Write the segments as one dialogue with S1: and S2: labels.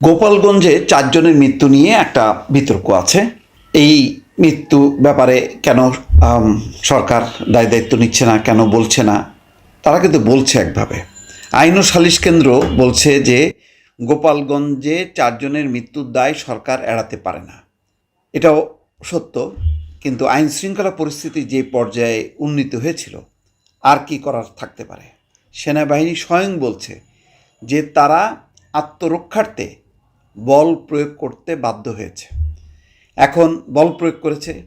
S1: গোপালগঞ্জে চারজনের মৃত্যু নিয়ে একটা বিতর্ক আছে। এই মৃত্যু ব্যাপারে কেন সরকার দায় দায়িত্ব নিচ্ছে না, কেন বলছে না? তারা কিন্তু বলছে একভাবে। আইন ও সালিশ কেন্দ্র বলছে যে, গোপালগঞ্জে চারজনের মৃত্যুর দায় সরকার এড়াতে পারে না। এটাও সত্য, কিন্তু আইন শৃঙ্খলা পরিস্থিতি যে পর্যায়ে উন্নীত হয়েছিল, আর কি করার থাকতে পারে? সেনাবাহিনী স্বয়ং বলছে যে, তারা আত্মরক্ষার্থে বল প্রয়োগ করতে বাধ্য হয়েছে। এখন বল প্রয়োগ করেছে,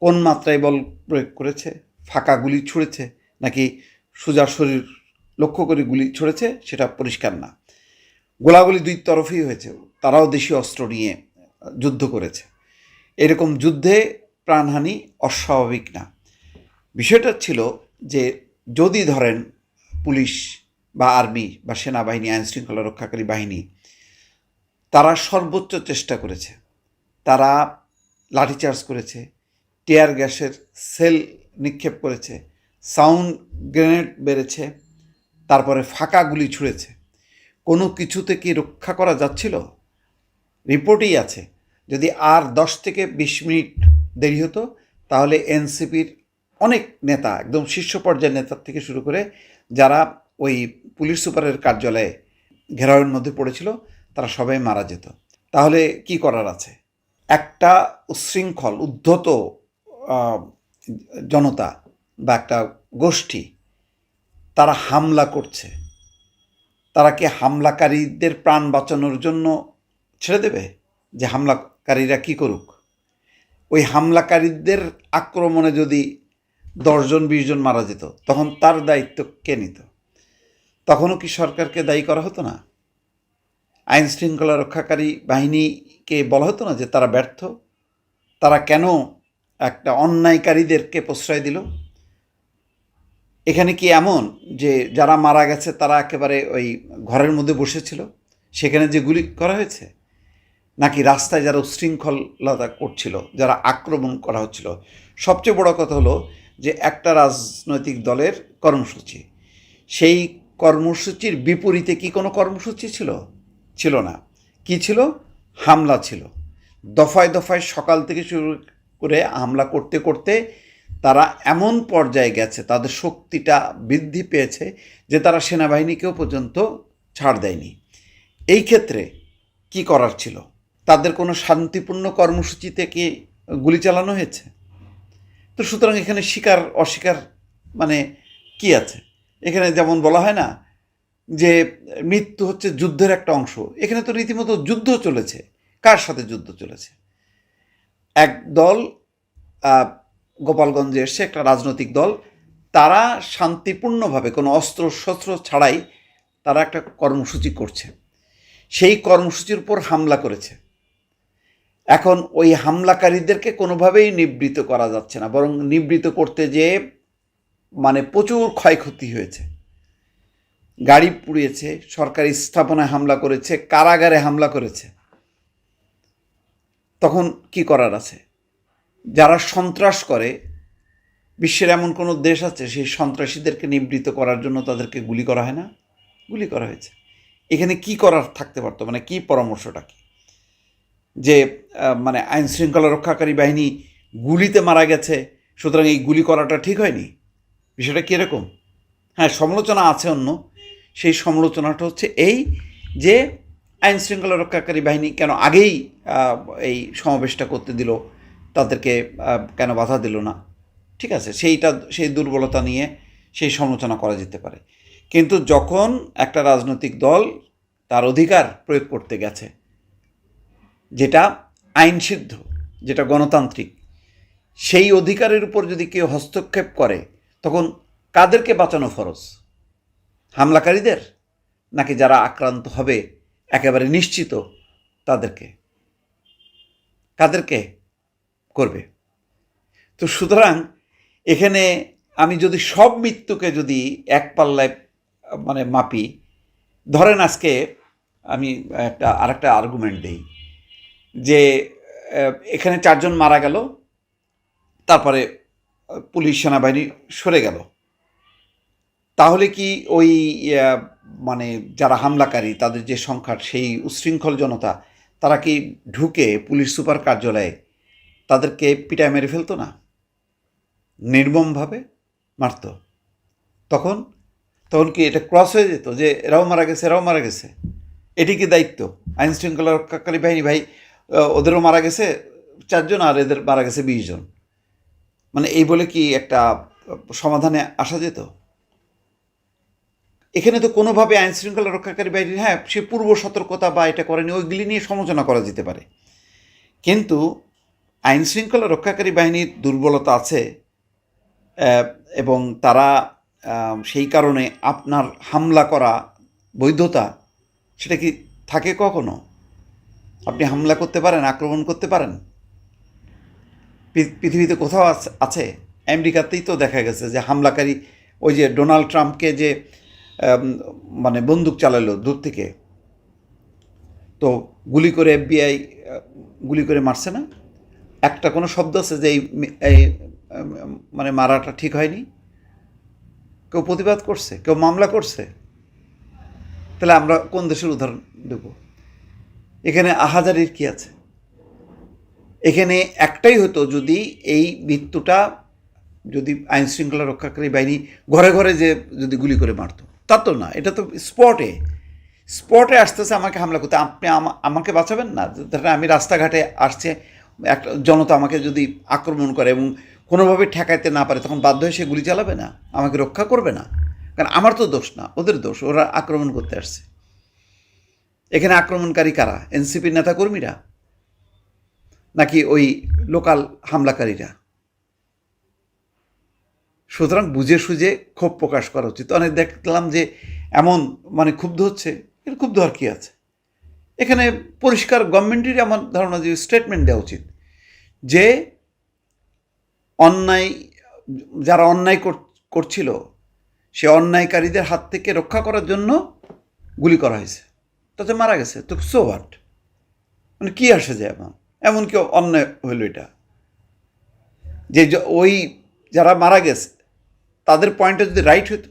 S1: কোন মাত্রায় বল প্রয়োগ করেছে, ফাঁকা গুলি ছুঁড়েছে নাকি সোজা শরীর লক্ষ্য করে গুলি ছুঁড়েছে সেটা পরিষ্কার না। গোলাগুলি দুই তরফেই হয়েছে, তারাও দেশীয় অস্ত্র নিয়ে যুদ্ধ করেছে। এরকম যুদ্ধে প্রাণহানি অস্বাভাবিক না। বিষয়টা ছিল যে যদি ধরেন পুলিশ বা আর্মি বা সেনাবাহিনী, আইনশৃঙ্খলা রক্ষাকারী বাহিনী তারা সর্বোচ্চ চেষ্টা করেছে। তারা লাঠিচার্জ করেছে, টিয়ার গ্যাসের সেল নিক্ষেপ করেছে, সাউন্ড গ্রেনেড বেড়েছে, তারপরে ফাঁকা গুলি ছুঁড়েছে। কোনো কিছুতে কি রক্ষা করা যাচ্ছিল? রিপোর্টেই আছে। যদি আর দশ থেকে বিশ মিনিট দেরি হতো, তাহলে এনসিপির অনেক নেতা, একদম শীর্ষ পর্যায়ের নেতার থেকে শুরু করে যারা ওই পুলিশ সুপারের কার্যালয়ে ঘেরাওয়ের মধ্যে পড়েছিল তারা সবাই মারা যেত। তাহলে কি করার আছে? একটা উচ্ছৃঙ্খল, উদ্ধত জনতা বা একটা গোষ্ঠী তারা হামলা করছে। তারা কি হামলাকারীদের প্রাণ বাঁচানোর জন্য ছেড়ে দেবে? যে হামলাকারীরা কি করুক? ওই হামলাকারীদের আক্রমণে যদি দশজন বিশ জন মারা যেত, তখন তার দায়িত্ব কে নিত? তখনও কি সরকারকে দায়ী করা হতো না? আইন শৃঙ্খলা রক্ষাকারী বাহিনীকে বলা হতো না যে তারা ব্যর্থ? তারা কেন একটা অন্যায়কারীদেরকে প্রশ্রয় দিল? এখানে কি এমন যে যারা মারা গেছে তারা একেবারে ওই ঘরের মধ্যে বসেছিল? সেখানে যে গুলি করা হয়েছে? নাকি রাস্তায় যারা উশৃঙ্খলতা করছিল, যারা আক্রমণ করা হচ্ছিল? সবচেয়ে বড় কথা হলো যে একটা রাজনৈতিক দলের কর্মসূচি। সেই কর্মসূচির বিপরীতে কি কোনো কর্মসূচি ছিল? ছিল না। কি ছিল? হামলা ছিল। দফায় দফায় সকাল থেকে শুরু করে হামলা করতে করতে তারা এমন পর্যায়ে গেছে, তাদের শক্তিটা বৃদ্ধি পেয়েছে যে তারা সেনাবাহিনীকেও পর্যন্ত ছাড় দেয়নি। এই ক্ষেত্রে কি করার ছিল? তাদের কোনো শান্তিপূর্ণ কর্মসূচিতে কি গুলি চালানো হয়েছে? তো সুতরাং এখানে স্বীকার অস্বীকার মানে কি আছে? এখানে যেমন বলা হয় না যে মৃত্যু হচ্ছে যুদ্ধের একটা অংশ। এখানে তো রীতিমতো যুদ্ধ চলেছে। কার সাথে যুদ্ধ চলেছে? এক দল গোপালগঞ্জে এসছে, একটা রাজনৈতিক দল। তারা শান্তিপূর্ণভাবে কোনো অস্ত্র শস্ত্র ছাড়াই তারা একটা কর্মসূচি করছে। সেই কর্মসূচির উপর হামলা করেছে। এখন ওই হামলাকারীদেরকে কোনোভাবেই নিবৃত করা যাচ্ছে না, বরং নিবৃত করতে যেয়ে মানে প্রচুর ক্ষয়ক্ষতি হয়েছে। গাড়ি পুড়িয়েছে, সরকারি স্থাপনায় হামলা করেছে, কারাগারে হামলা করেছে। তখন কি করার আছে? যারা সন্ত্রাস করে, বিশ্বের এমন কোনো দেশ আছে, সেই সন্ত্রাসীদেরকে নিবৃত করার জন্য তাদেরকে গুলি করা হয় না? গুলি করা হয়েছে। এখানে কি করার থাকতে পারতো? মানে কি পরামর্শটা কি? যে মানে আইন শৃঙ্খলা রক্ষাকারী বাহিনী গুলিতে মারা গেছে, সুতরাং এই গুলি করাটা ঠিক হয়নি? বিষয়টা কীরকম হ্যাঁ সমালোচনা আছে অন্য। সেই সমালোচনাটা হচ্ছে এই যে আইন শৃঙ্খলা রক্ষাকারী বাহিনী কেন আগেই এই সমাবেশটা করতে দিল, তাদেরকে কেন বাধা দিল না? ঠিক আছে, সেইটা, সেই দুর্বলতা নিয়ে সেই সমালোচনা করা যেতে পারে। কিন্তু যখন একটা রাজনৈতিক দল তার অধিকার প্রয়োগ করতে গেছে, যেটা আইনসিদ্ধ, যেটা গণতান্ত্রিক, সেই অধিকারের উপর যদি কেউ হস্তক্ষেপ করে, তখন কাদেরকে বাঁচানো ফরজ? হামলাকারীদের? নাকি যারা আক্রান্ত হবে, একেবারে নিশ্চিত তাদেরকে? কাদেরকে করবে? তো সুতরাং এখানে আমি যদি সব মৃত্যুকে যদি এক পাল্লায় মানে মাপি, ধরেন আজকে আমি একটা, আরেকটা আর্গুমেন্ট দিই, যে এখানে চারজন মারা গেল, তারপরে পুলিশ সেনাবাহিনী সরে গেল। তাহলে কি ওই মানে যারা হামলাকারী, তাদের যে সংখ্যা সেই উচ্ছৃঙ্খল জনতা, তারা কি ঢুকে পুলিশ সুপার কার্যালয়ে তাদেরকে পিটায় মেরে ফেলতো না? নির্মমভাবে মারত? তখন তখন কি এটা ক্রস হয়ে যেত যে এরাও মারা গেছে, এরাও মারা গেছে? এটি কি দায়িত্ব? আইন শৃঙ্খলা রক্ষাকারী বাহিনী, ভাই ওদেরও মারা গেছে চারজন আর এদের মারা গেছে বিশজন মানে এই বলে কি একটা সমাধানে আসা যেত? এখানে তো কোনোভাবে আইন শৃঙ্খলা রক্ষাকারী বাহিনী হ্যাঁ সে পূর্ব সতর্কতা বা এটা করেনি, ওইগুলি নিয়ে সমালোচনা করা যেতে পারে। কিন্তু আইন শৃঙ্খলা রক্ষাকারী বাহিনীর দুর্বলতা আছে এবং তারা সেই কারণে আপনার হামলা করা বৈধতা, সেটা কি থাকে কখনো? আপনি হামলা করতে পারেন, আক্রমণ করতে পারেন? পৃথিবীতে কোথাও আছ- আমেরিকাতেই তো দেখা গেছে যে হামলাকারী, ওই যে ডোনাল্ড ট্রাম্পকে যে মানে বন্দুক চালালো দূর থেকে। তো গুলি করে এফবিআই গুলি করে মারছে না। একটা কোনো শব্দ আছে যে এই মানে মারাটা ঠিক হয়নি? কেউ প্রতিবাদ করছে? কেউ মামলা করছে? তাহলে আমরা কোন দেশের উদাহরণ দেব? এখানে আহাজারির কি আছে? এখানে একটাই হতো যদি এই মৃত্যুটা যদি আইন শৃঙ্খলা রক্ষাকারী বাহিনী ঘরে ঘরে যে যদি গুলি করে মারতো। তা তো না, এটা তো স্পটে স্পটে আসতে আসতেছে আমাকে হামলা করতে। আপনি আমা- আমাকে বাঁচাবেন না? ধরেন আমি রাস্তাঘাটে আসছে, একটা জনতা আমাকে যদি আক্রমণ করে এবং কোনোভাবে ঠেকাইতে না পারে, তখন বাধ্য হয়ে সে গুলি চালাবে না? আমাকে রক্ষা করবে না? কারণ আমার তো দোষ না, ওদের দোষ, ওরা আক্রমণ করতে আসছে। এখানে আক্রমণকারী কারা? এনসিপির নেতাকর্মীরা? নাকি ওই লোকাল হামলাকারীরা? সুতরাং বুঝে সুঝে ক্ষোভ প্রকাশ করা উচিত। অনেক দেখলাম যে এমন মানে ক্ষুব্ধ হচ্ছে, এর ক্ষুব্ধ আর কি আছে? এখানে পরিষ্কার গভর্নমেন্টেরই আমার ধারণা যে স্টেটমেন্ট দেওয়া উচিত যে অন্যায়, যারা অন্যায় কর- করছিল, সে অন্যায়কারীদের হাত থেকে রক্ষা করার জন্য গুলি করা হয়েছে। তাতে মারা গেছে। তো সো হোয়াট মানে কী আসে যায় এমন? এমন কি অন্যায় হইল এটা? যে, ওই যারা মারা গেছে তাদের পয়েন্টটা যদি রাইট হতো,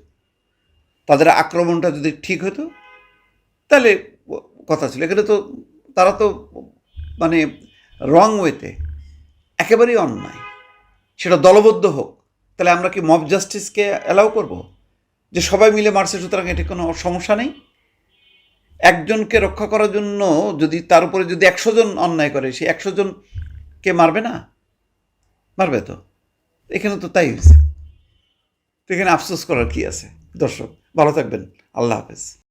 S1: তাদের আক্রমণটা যদি ঠিক হতো, তাহলে কথা ছিল। এখানে তো তারা তো মানে রং ওয়েতে একেবারেই অন্যায়। সেটা দলবদ্ধ হোক, তাহলে আমরা কি মব জাস্টিসকে অ্যালাউ করব? যে সবাই মিলে মারছে, সুতরাং এটি কোনো সমস্যা নেই। একজনকে রক্ষা করার জন্য যদি তার উপরে যদি একশো জন অন্যায় করে, সে একশো জনকে মারবে না? মারবে তো। এখানে তো তাই হয়েছে। তো এখানে আফসোস করার কি আছে? দর্শক ভালো থাকবেন। আল্লাহ হাফেজ।